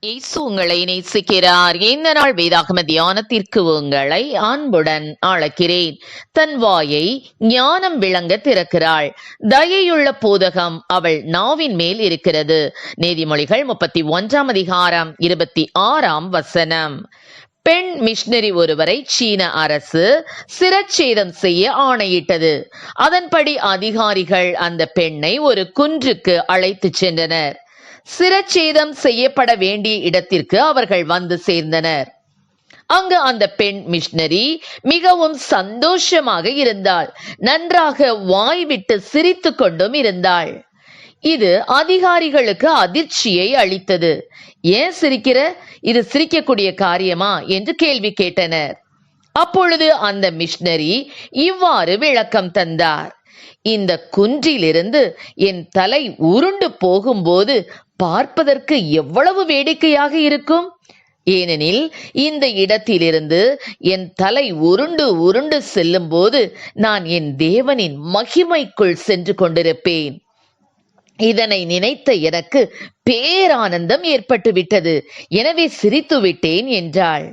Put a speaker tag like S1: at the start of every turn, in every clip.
S1: இயேசு உங்களை நேசிக்கிறார். இந்த நாள் வேதாகம தியானத்திற்கு உங்களை அன்புடன் அழைக்கிறேன். தன் வாயை ஞானம் விளங்க திறக்கிறாள். தயையுள்ள போதகம் அவள் நாவின் மேல் இருக்கிறது. நீதிமொழிகள் முப்பத்தி ஒன்றாம் அதிகாரம் இருபத்தி ஆறாம் வசனம். பெண் மிஷனரி ஒருவரை சீன அரசு சிரச்சேதம் செய்ய ஆணையிட்டது. அதன்படி அதிகாரிகள் அந்த பெண்ணை ஒரு குன்றுக்கு அழைத்துச் சென்றனர். சிரச்சேதம் செய்யப்பட வேண்டிய இடத்திற்கு அவர்கள் வந்து சேர்ந்தனர். அங்கு அந்த பெண் மிஷனரி மிகவும் சந்தோஷமாக இருந்தாள். நன்றாக வாய் விட்டு சிரித்து கொண்டும் இருந்தாள். இது அதிகாரிகளுக்கு அதிர்ச்சியை அளித்தது. ஏன் சிரிக்கிற? இது சிரிக்கக்கூடிய காரியமா? என்று கேள்வி கேட்டனர். அப்பொழுது அந்த மிஷினரி இவ்வாறு விளக்கம் தந்தார். இந்த குன்றிலிருந்து என் தலை உருண்டு போகும்போது பார்ப்பதற்கு எவ்வளவு வேடிக்கையாக இருக்கும்? ஏனெனில் இந்த இடத்திலிருந்து என் தலை உருண்டு உருண்டு செல்லும் போது நான் என் தேவனின் மகிமைக்குள் சென்று கொண்டிருப்பேன். இதனை நினைத்த எனக்கு பேரானந்தம் ஏற்பட்டுவிட்டது. எனவே சிரித்து விட்டேன் என்றாள்.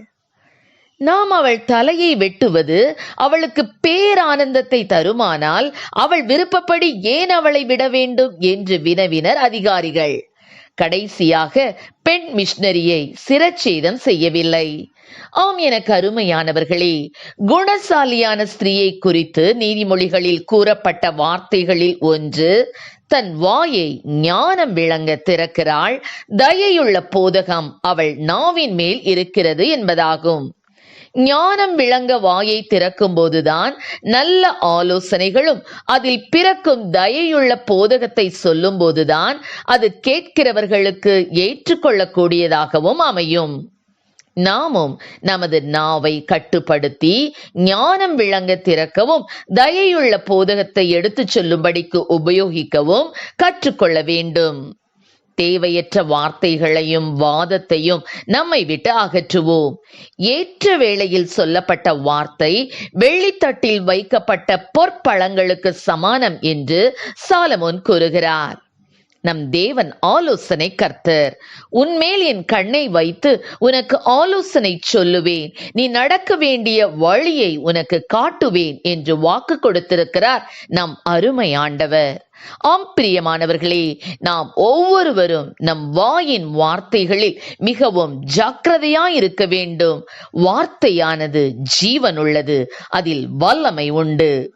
S1: நாம் அவள் தலையை வெட்டுவது அவளுக்கு பேரானந்தத்தை தருமானால் அவள் விருப்பப்படி ஏன் அவளை விட வேண்டும் என்று வினவினர் அதிகாரிகள். கடைசியாக பெண் மிஷனரியை சிரச்சேதம் செய்யவில்லை. ஆம் என கருமையானவர்களே குணசாலியான ஸ்திரீயை குறித்து நீதிமொழிகளில் கூறப்பட்ட வார்த்தைகளில் ஒன்று தன் வாயை ஞானம் விளங்க திறக்கிறாள் தயையுள்ள போதகம் அவள் நாவின் மேல் இருக்கிறது என்பதாகும். ஞானம் விளங்க வாயை திறக்கும் போதுதான் நல்ல ஆலோசனைகளும் அதில் பிறக்கும் தயையுள்ள போதகத்தை சொல்லும் போதுதான் அது கேட்கிறவர்களுக்கு ஏற்றுக்கொள்ளக்கூடியதாகவும் அமையும். நாமும் நமது நாவை கட்டுப்படுத்தி ஞானம் விளங்க திறக்கவும் தயையுள்ள போதகத்தை எடுத்துச் சொல்லும்படிக்கு உபயோகிக்கவும் கற்றுக்கொள்ள வேண்டும். தேவையற்ற வார்த்தைகளையும் வாதத்தையும் நம்மை விட்டு அகற்றுவோம். ஏற்ற வேளையில் சொல்லப்பட்ட வார்த்தை வெள்ளித்தட்டில் வைக்கப்பட்ட பொற்பழங்களுக்கு சமானம் என்று சாலமோன் கூறுகிறார். நம் தேவன் ஆலோசனை கர்த்தர். உன்மேல் என் கண்ணை வைத்து உனக்கு ஆலோசனை சொல்லுவேன். நீ நடக்க வேண்டிய வழியை உனக்கு காட்டுவேன் என்று வாக்கு கொடுத்திருக்கிறார் நம் அருமை ஆண்டவர். ஆம் பிரியமானவர்களே நாம் ஒவ்வொருவரும் நம் வாயின் வார்த்தைகளில் மிகவும் ஜாக்கிரதையாய் இருக்க வேண்டும். வார்த்தையானது ஜீவன் உள்ளது அதில் வல்லமை உண்டு.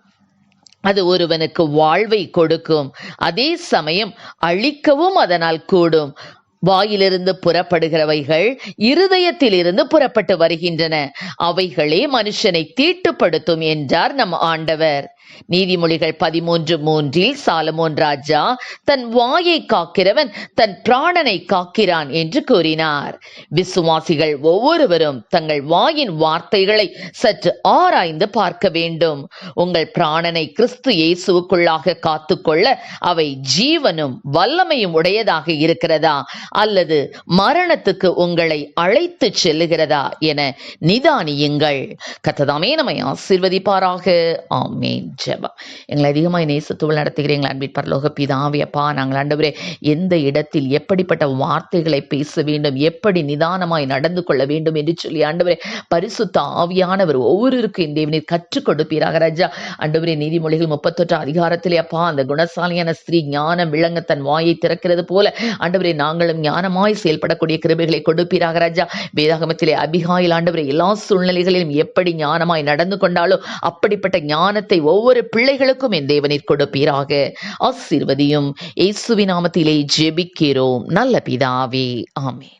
S1: அது ஒருவனுக்கு வாழ்வை கொடுக்கும். அதே சமயம் அழிக்கவும் அதனால் கூடும். வாயிலிருந்து புறப்படுகிறவைகள் இருதயத்திலிருந்து புறப்பட்டு வருகின்றன. அவைகளே மனுஷனை தீட்டுப்படுத்தும் என்றார் நம் ஆண்டவர். நீதிமொழிகள் பதிமூன்று மூன்றில் சாலமோன் ராஜா தன் வாயை காக்கிறவன் தன் பிராணனை காக்கிறான் என்று கூறினார். விசுவாசிகள் ஒவ்வொருவரும் தங்கள் வாயின் வார்த்தைகளை சற்று ஆராய்ந்து பார்க்க வேண்டும். உங்கள் பிராணனை கிறிஸ்து இயேசுக்குள்ளாக காத்துக்கொள்ள அவை ஜீவனும் வல்லமையும் உடையதாக இருக்கிறதா? அல்லது மரணத்துக்கு உங்களை அழைத்து செல்லுகிறதா? என நிதானியுங்கள். கத்ததாமே நம்மை ஆசிர்வதிப்பாராக. ஆமேன். ஜெபம். எங்களை அதிகமாக நேசத்துவல் நடத்துகிறீங்களா அன்பின் பரலோக பிதாவியப்பா நாங்கள் ஆண்டவரே எந்த இடத்தில் எப்படிப்பட்ட வார்த்தைகளை பேச வேண்டும் எப்படி நிதானமாய் நடந்து கொள்ள வேண்டும் என்று சொல்லி ஆண்டவரே பரிசுத்த ஆவியானவர் ஒவ்வொருவருக்கும் இந்த தேவனை கற்றுக் கொடுப்பீராக ராஜா. ஆண்டவரே நீதிமொழிகள் முப்பத்தொற்று அதிகாரத்திலே அப்பா அந்த குணசாலியான ஸ்திரீ ஞானம் விளங்க தன் வாயை திறக்கிறது போல ஆண்டவரே நாங்களும் ஞானமாய் செயல்படக்கூடிய கிருபைகளை கொடுப்பீராக ராஜா. வேதாகமத்திலே அபிகாயில் ஆண்டவரே எல்லா சூழ்நிலைகளிலும் எப்படி ஞானமாய் நடந்து கொண்டாலோ அப்படிப்பட்ட ஞானத்தை ஒவ்வொரு பிள்ளைகளுக்கும் என் தேவனிற் கொடுப்பீராக. ஆசீர்வதியும். இயேசுவின் நாமத்திலே ஜெபிக்கிறோம். நல்ல பிதாவே. ஆமென்.